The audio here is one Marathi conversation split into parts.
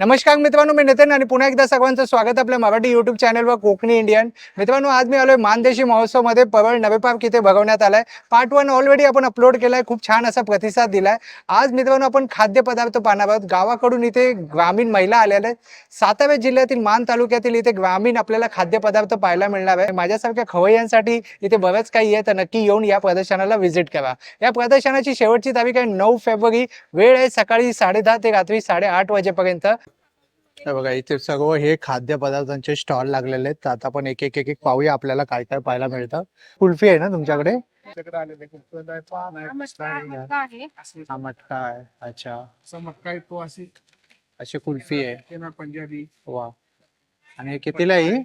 नमस्कार मित्रांनो मी नितीन आणि पुन्हा एकदा सर्वांचं स्वागत आपल्या मराठी युट्यूब चॅनलवर कोकणी इंडियन मित्रांनो आज मी आलोय मानदेशी महोत्सवमध्ये परळ नवे पार्क इथे भगवण्यात आलाय. पार्ट वन ऑलरेडी आपण अपलोड केलाय खूप छान असा प्रतिसाद दिलाय. आज मित्रांनो आपण खाद्यपदार्थ पाहणार आहोत. गावाकडून इथे ग्रामीण महिला आलेल्या आहेत. सातारा जिल्ह्यातील मान तालुक्यातील इथे ग्रामीण आपल्याला खाद्यपदार्थ पाहायला मिळणार आहे. माझ्यासारख्या खवय्यांसाठी इथे बरंच काही आहे तर नक्की येऊन या प्रदर्शनाला व्हिजिट करा. या प्रदर्शनाची शेवटची तारीख आहे नऊ फेब्रुवारी. वेळ आहे सकाळी साडेदहा ते रात्री साडेआठ वाजेपर्यंत. हे बघा इथे सर्व हे खाद्य पदार्थांचे स्टॉल लागलेले आहेत. तर आता आपण एक एक एक एक पाहूया आपल्याला काय काय पाहायला मिळतं. कुल्फी आहे ना तुमच्याकडे? मटका आहे, हा मटका अच्छा. अशी कुल्फी आहे. पंजाबी. वा. आणि हे कितीला आहे? ही?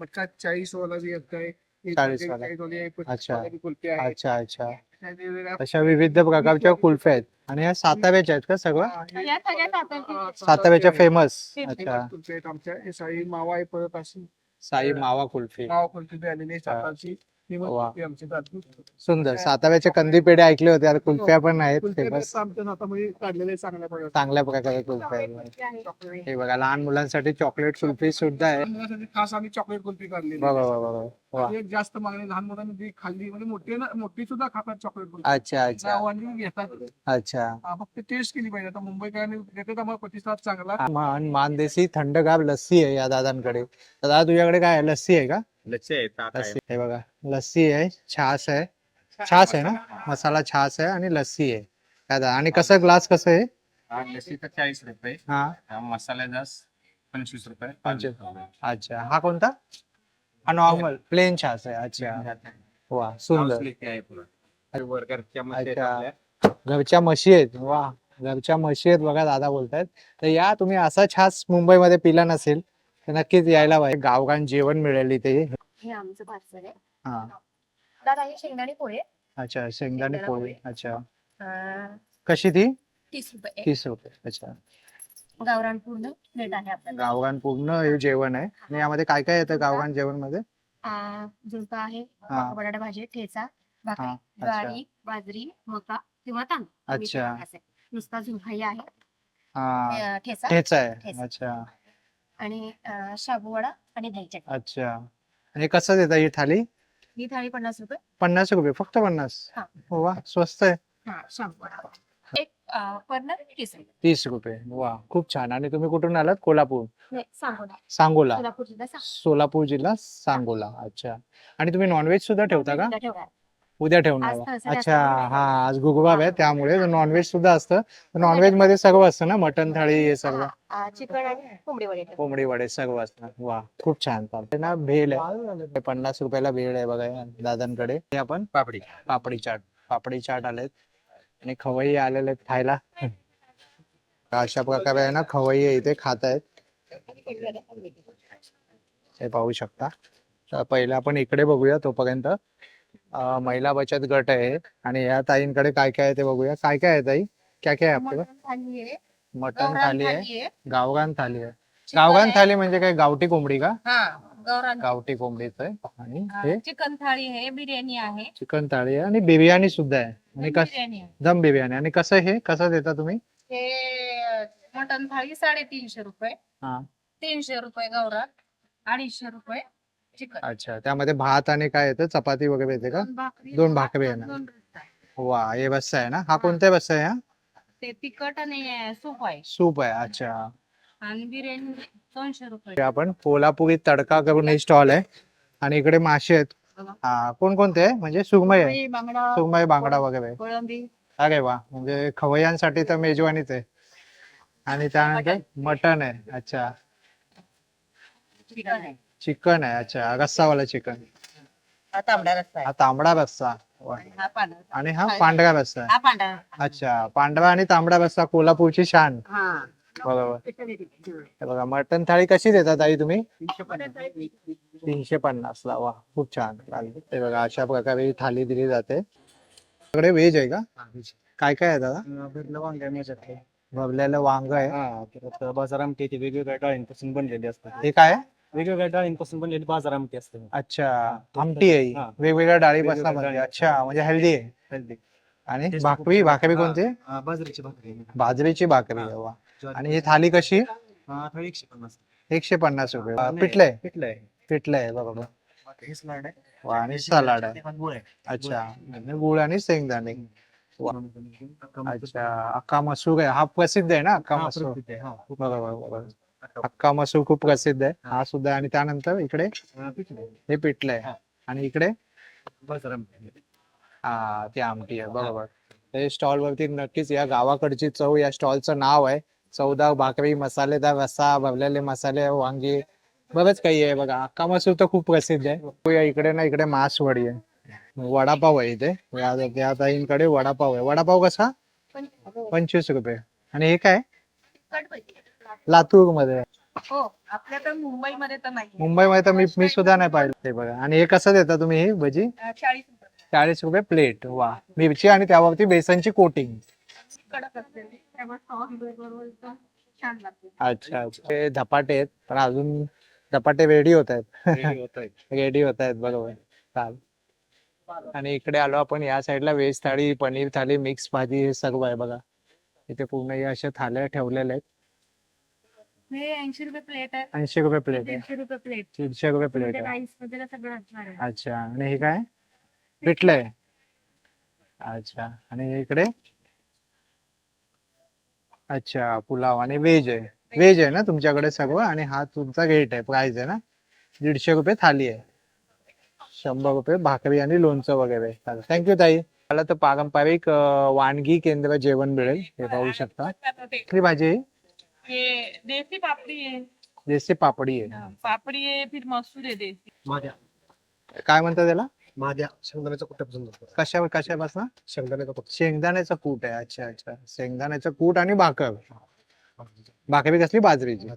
मटका चाळीस वाला बी येत आहे एक 40 एक वाला. चाळीस वाली. अच्छा. अशा विविध प्रकारच्या कुल्फ्या आहेत. आणि ह्या साताव्याच्या आहेत का सगळं? या सगळ्या साताव्याच्या फेमस. अच्छा. मावा आहे परत अशी साई मावा कुल्फी. मावा कुल्फी आलेली आहे सातारची. आमची. सुंदर. साताव्याचे कंदी पेढे ऐकले होते आता कुल्फ्या पण आहेत फेमस. आमच्या हातामध्ये काढलेले चांगल्या चांगल्या प्रकारे कुल्फ्या आहेत. हे बघा लहान मुलांसाठी चॉकलेट कुल्फी सुद्धा आहे. मुलांसाठी खास आम्ही चॉकलेट कुल्फी काढलेली बघा. बघा बघा. वा. एक जास्त मागणी लहान मुलांनी खाल्ली म्हणजे मोठी मोठी सुद्धा खातात चॉकलेट कुल्फी. अच्छा अच्छा. नावाने घेतात. अच्छा. हा, फक्त टेस्ट केली पाहिजे. आता मुंबईकरांनी देतात आम्हाला प्रतिसाद चांगला. मान मानदेशी थंडगार लस्सी आहे या दादांकडे. दादा तुझ्याकडे काय आहे? लस्सी आहे का? लच्छे आहे ताक आहे. लस्सी हे बघा. लस्सी आहे छास आहे. छास. आहे ना? मसाला छास. आहे आणि लस्सी आहे. काय दादा आणि कसं ग्लास कसं आहे? हा लस्सीचा चाळीस रुपये. हा. हा मसाल्याचा पंचवीस रुपये. पंचवीस. अच्छा. हा कोणता? हा नॉर्मल प्लेन छास आहे. अच्छा. वा सुंदर. अच्छा. घरच्या म्हशी आहेत. वा. घरच्या म्हशी आहेत बघा दादा बोलतायत. तर या तुम्ही असा छास मुंबईमध्ये पिला नसेल नक्कीच यायला पाहिजे गावगान जेवण मिळेल इथे. हे आमचं पार्सल आहे. हा. दादा हे शेंगदाणे पोहे. अच्छा शेंगदाणे पोळी. अच्छा. अं, कशी ती? तीस रुपये. तीस रुपये. अच्छा. गावरान पूर्ण प्लेट आहे आपल्याला गावगान पूर्ण हे जेवण आहे. आणि यामध्ये काय काय येतं गावगान जेवणमध्ये अं, झुणका आहे हा. बटाटा भाजी ठेचा भाकरी हा, अच्छा. ज्वारी बाजरी मका किंवा तांदूळ. आम्ही अच्छा. नुसता झुणकाही आहे. हा. अं, ठेचा. ठेचा आहे. ठेचा. अच्छा. आणि अं, शाबू वडा आणि दही चटणी. अच्छा. आणि कसं देता ही थाली ही थाळी पन्नास रुपये. पन्नास रुपये फक्त पन्नास? हा. वा स्वस्त आहे. हा शाबू वडा. एक अं, पर्नर तीस रुपये. तीस रुपये. वा खूप छान. आणि तुम्ही कुठून आलात? कोल्हापूर? नाही, सांगोला. सांगोला. सोलापूर जिल्हा सांग- सोलापूर जिल्हा सांगोला. अच्छा. आणि तुम्ही नॉनव्हेज सुद्धा ठेवता का? ठेवणार. उद्या ठेवणार आज अच्छा असल्यामुळे. हा आज गुगबाब आहे त्यामुळे नॉनव्हेज सुद्धा असतं. नॉनव्हेजमध्ये सर्व असतं ना मटन थाळी हे सर्व हा, अं, चिकन आणि कोंबडी वडे. कोंबडी वडे सर्व असतात वा खूप छान. चालते ना भेळ आहे. पन्नास रुपयाला भेळ आहे बघा या दादांकडे. हे आपण पापडी. पापडी चाट. पापडी चाट आलेत. आणि खवई आलेले आहेत खायला. अशा प्रकारे आहे ना खवई आहे इथे खात आहेत हे पाहू शकता. तर पहिले आपण इकडे बघूया तोपर्यंत. महिला बचत गट आहे आणि या ताईंकडे काय काय आहे ते बघूया. काय काय आहे ताई? काय काय आहे आपलं? मटण थाली आहे. मटन गावरान थाली आहे. थाली आहे. गावगान थाली आहे. चिकन गावगान आहे. थाली म्हणजे काय? गावठी कोंबडी का? हा गावठी कोंबडीच आहे. आणि हा, चिकन थाळी आहे बिर्याणी आहे. चिकन थाळी आहे. आणि बिर्याणी सुद्धा आहे. आणि दम कस बिर्याणी आहे. दम बिर्याणी. आणि कसं हे? कसं देता तुम्ही? हे मटन थाळी साडेतीनशे रुपये. हा. तीनशे रुपये गावरान अडीचशे रुपये. चिकन. अच्छा त्यामध्ये भात आणि काय येतं? चपाती वगैरे येते का? दोन भाकरी दोन भाकरी आहे ना? दोन रस्सा. वा हे बस्सा आहे ना? हा कोणत्या बस्सा आहे हा? ते तिखट आणि सूप आहे. सूप आहे अच्छा. आणि बिर्याणी दोनशे रुपये. आपण कोल्हापुरी तडका करून हे स्टॉल आहे. आणि इकडे मासे आहेत. हा कोणकोणते? आहे म्हणजे सुरमई आहे. बांगडा सुरमई बांगडा वगैरे. कोळंबी. अरे वा म्हणजे खवय्यांसाठी तर मेजवानीच आहे. आणि त्यानंतर मटन आहे अच्छा. चिकन आहे. चिकन आहे अच्छा. रस्सावाला चिकन. हा तांबडा रस्सा हा तांबडा रस्सा. वा. आहे हा पांढरा आणि हा पांढरा रस्सा आहे. हा पांढरा अच्छा. पांढरा आणि तांबडा रस्सा कोल्हापूरची शान. हा. बरोबर. हे. बघा मटन थाळी कशी देतात आई तुम्ही? तीनशे पन्नास. ला. वा खूप छान. चालेल. ते बघा अशा प्रकारे ही थाली दिली जाते. सगळे व्हेज आहे का? काय काय आहे दादा? भरलेलं वांग आहे. बाजार आमटी येते वेगवेगळ्या डाळींपासून बनलेली असतात. हे काय आहे? वेगवेगळ्या डाळींपासून बनलेली बाजार आमटी असते. अच्छा आमटी आहे. ही. हा. वेगवेगळ्या डाळीपासून वेगवेगळ्या बनते डाळी. अच्छा म्हणजे हेल्दी आहे. हेल्दी आणि Taste भाकरी खूप भाकरी छान. कोणती? बाजरीची भाकरी. बाजरीची भाकरी आहे वा. आणि ही थाली कशी? हा थाळी एकशे पन्नास. एकशे पन्नास रुपये. नाही, पिठलंय? पिठलं आहे हे वा, आणि सलाड आहे. गुळ आहे. अच्छा. आणि गुळ आणि शेंगदाणे. वा. अच्छा अख्खा मसूर आहे. हा प्रसिद्ध आहे ना हा, मसूर. प्रसिद्ध आहे, हा. खूप बरोबर बरोबर अख्खा मसूर खूप प्रसिद्ध आहे. हा. सुद्धा आणि त्यानंतर इकडे हा, पिठलं आहे. आणि इकडे? हा ती आमटी आहे. बरोबर. हे स्टॉल वरती नक्कीच या गावाकडची चव या स्टॉलचं नाव आहे. चौदा भाकरी मसालेदार रस्सा भरलेले मसाले वांगी बरंच काही आहे बघा. अख्खा मसूर तर खूप प्रसिद्ध आहे. या इकडे ना इकडे मासवडी आहे. वडापाव आहे इथे. या त्या ताईंकडे वडापाव आहे. वडापाव कसा? पंचवीस रुपये. आणि हे काय? लातूरमध्ये हो आपल्या तर मुंबईमध्ये तर नाही मुंबईमध्ये तर मी मी सुद्धा नाही पाहिलं ते बघा. आणि हे कसं देता तुम्ही ही भजी? चाळीस रुपये. चाळीस रुपये प्लेट. वा. मिरची आणि त्यावरती बेसनची कोटिंग. कडक असते त्यामुळे sauce बरोबर एकदम छान लागते. अच्छा. अच्छा हे धपाटे आहेत पण अजून धपाटे रेडी होत आहेत. रेडी होत आहेत. बरोबर. चाल आणि इकडे आलो आपण या साईडला व्हेज थाळी पनीर थाळी मिक्स भाजी हे सर्व आहे बघा. इथे पूर्ण हे अशा थाल्या ठेवलेल्या आहेत. हे ऐंशी रुपये प्लेट आहे ऐंशी रुपये प्लेट आहे. दीडशे रुपये प्लेट. दीडशे रुपये प्लेट आहे. राईस वगैरे सगळं असणार आहे. अच्छा आणि हे काय? पिठलं आहे अच्छा आणि इकडे? अच्छा पुलाव आणि व्हेज आहे. व्हेज आहे ना तुमच्याकडे सर्व आणि हा तुमचा रेट आहे. प्राइस आहे ना? दीडशे रुपये थाली आहे. शंभर रुपये भाकरी आणि लोणचं वगैरे. थँक्यू ताई. मला तर पारंपरिक वानगी केंद्र जेवण मिळेल. हे पाहू शकता. कुठली भाजी आहे? ये देसी पापड़ी है। देशी पापडी आहे हाँ, पापड़ी है फिर मसूर है देसी। माझ्या। काय म्हणतात त्याला? माझ्या शेंगदाण्याचा कुठ्यापासून जातो कशा कशापासून? शेंगदाण्याचा कुठं? शेंगदाण्याचं कूट आहे. अच्छा अच्छा. शेंगदाण्याचं कूट आणि भाकर. भाकरी कसली? बाजरीची.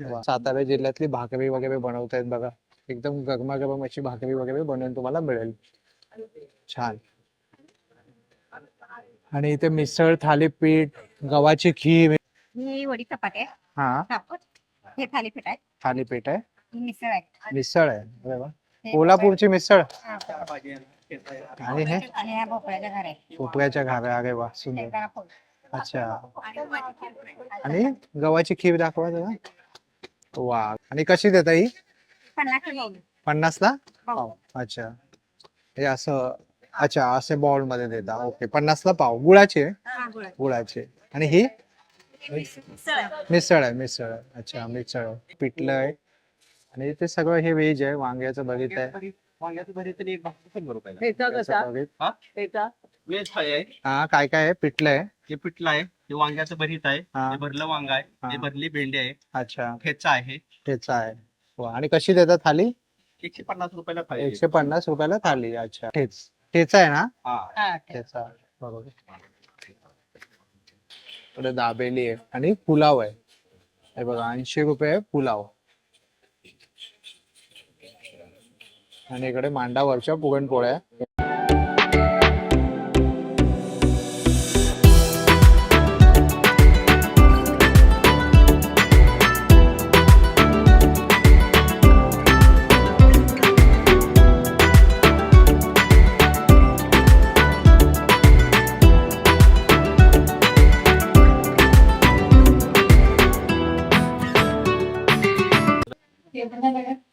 वा. सातारा जिल्ह्यातली भाकरी वगैरे बनवतायत बघा. एकदम गरमागरम अशी भाकरी वगैरे बनवून तुम्हाला मिळेल. छान. आणि इथे मिसळ थालीपीठ गव्हाची खीर. ही वडी चपाती आहे. हा. हे थालीपीठ आहे. थालीपीठ आहे. ही मिसळ आहे. मिसळ आहे. अरे वा. हे कोल्हापूरची मिसळ. हा. आणि हे? आणि ह्या भोपळ्याच्या घर. आहे अरे वा सुंदर. शेंगदाणा. अच्छा. आणि गव्हाची खीर दाखवा जरा. वा. आणि कशी देता ही. पन्नासला पाव. पाव. अच्छा. हे असं अच्छा असे बाउलमध्ये देता. ओके पन्नासला पाव. गुळाची? हा. गुळाची. आहे. आणि ही? मिसळ आहे. मिसळ आहे अच्छा मिसळ आहे. पिठलं आहे. आणि ते सगळं हे व्हेज आहे वांग्याचं भरीत आहे. हा? काय काय आहे? पिठलं आहे. हे पिठलं आहे हे वांग्याचं भरीत आहे. हा. हे भरलं वांग आहे हा. हे भरली भेंडी आहे. अच्छा. ठेचा आहे. ठेचा आहे. वा आणि कशी देतात थाली? एकशे पन्नास रुपयाला आहे. एकशे पन्नास रुपयाला थाली अच्छा. ठेच ठेचा आहे ना? हा. हा, ठेचा बरोबर. इकडे दाबेली आहे. आणि पुलाव आहे. हे बघा ऐंशी रुपये आहे पुलाव. आणि इकडे मांडावरच्या पुरणपोळ्या.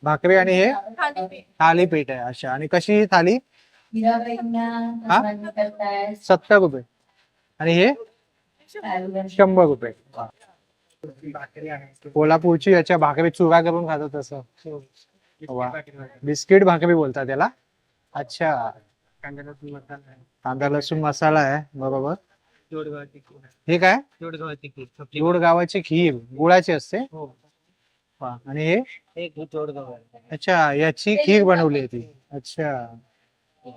भाकरी आणि हे? थालीपीठ. आहे अच्छा. आणि कशी ही थाली? सत्तर रुपये. आणि हे? शंभर रुपये. कोल्हापूरची याच्या भाकरी चुरा करून खातात तसं. बिस्किट भाकरी बोलतात त्याला अच्छा. कांदा लसूण मसाला आहे कांदा लसूण मसाला आहे बरोबर. हे काय? गावाची खीर. गुळाची असते? आणि हे? जोडगाव अच्छा याची खीर बनवली आहे ती अच्छा.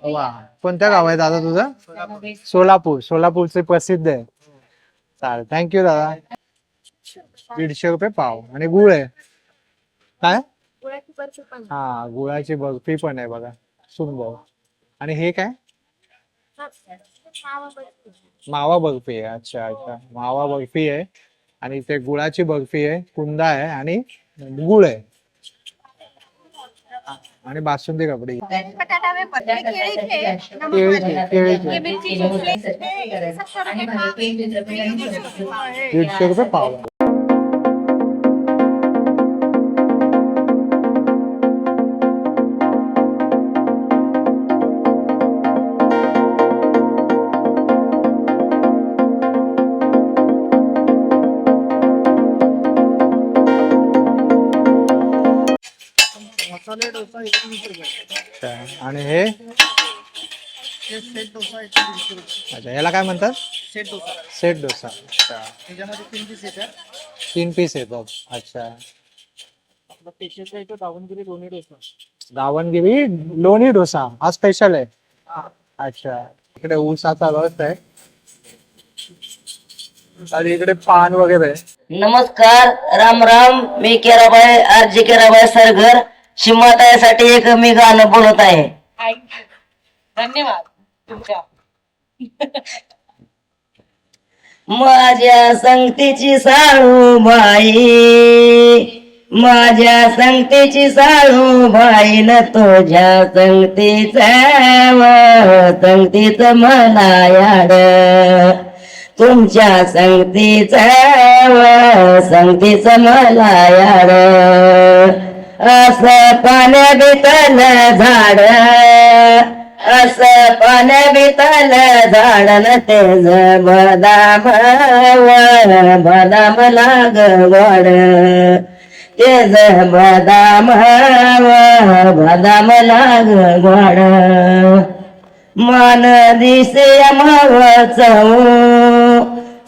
वा. कोणत्या गाव आहे दादा तुझं? सोलापूर. सोलापूरचे प्रसिद्ध आहे. चालेल. थँक्यू दादा. दीडशे रुपये पाव. आणि गुळ आहे? काय? हा गुळाची बर्फी पण आहे बघा. सुंदर आणि हे काय? मावा बर्फी. आहे. अच्छा अच्छा. मावा बर्फी आहे. आणि ते गुळाची बर्फी आहे. कुंदा आहे. आणि गुळ आहे आणि बासुंदी कपडी. बटाटा वे पत्ते मसाले डोसा एकशे वीस रुपये. अच्छा. आणि हे? हे सेट डोसा एकशे वीस रुपये. अच्छा याला काय म्हणतात? सेट डोसा सेट डोसा अच्छा. त्याच्यामध्ये तीन पीस येतात तीन पीस येतो अच्छा. आपला स्पेशलचा येतो दावणगिरी लोणी डोसा. दावणगिरी लोणी डोसा. हा स्पेशल आहे. हा. अच्छा. इकडे ऊसाचा रस आहे. आणि इकडे पान वगैरे. आहे नमस्कार. राम राम. मी केराबाई आरजी केराबाई सरघर. शिमातायासाठी एक मी गाणं बोलत आहे. धन्यवाद. तुमच्या. माझ्या संगतीची साळू बाई माझ्या संगतीची साळू बाई न तुझ्या संगतीच संगतीच मला याड तुमच्या संगतीच संगतीच मला याड असं पाण्या बितल झाड. असं पाण्या बितल झाड न तेज बदाम वर बदाम लाग गोड तेज बदाम वर बदाम लाग गोड मन दिसे माव जाऊ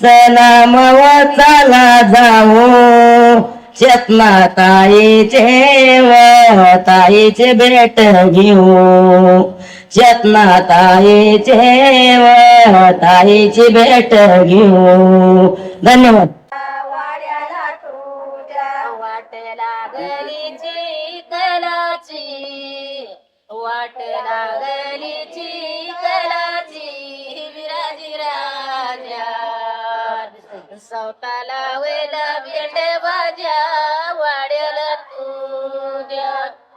चला मव चला जाऊ. चेतना ताईचे ताईचे भेट घेऊ. चेतना ताईचे ताईची भेट घेऊ. धन्यवाद. वाड्याला तुझ्या वाट लागलीची सवताला वेला भेट बाजा वाढेल तुझ्या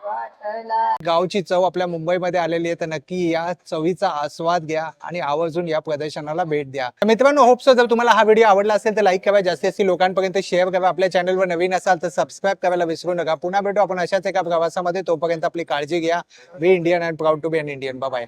वाटला गावची चव आपल्या मुंबईमध्ये आलेली आहे तर नक्की या चवीचा आस्वाद घ्या आणि आवर्जून या प्रदर्शनाला भेट द्या. तर मित्रांनो होप सो जर तुम्हाला हा व्हिडिओ आवडला असेल तर लाईक करा जास्तीत जास्त लोकांपर्यंत शेअर करा. आपल्या चॅनलवर नवीन असाल तर सबस्क्राईब करायला विसरू नका. पुन्हा भेटू आपण अशाच एका प्रवासामध्ये. तोपर्यंत आपली काळजी घ्या. We Indian and proud to be an Indian bye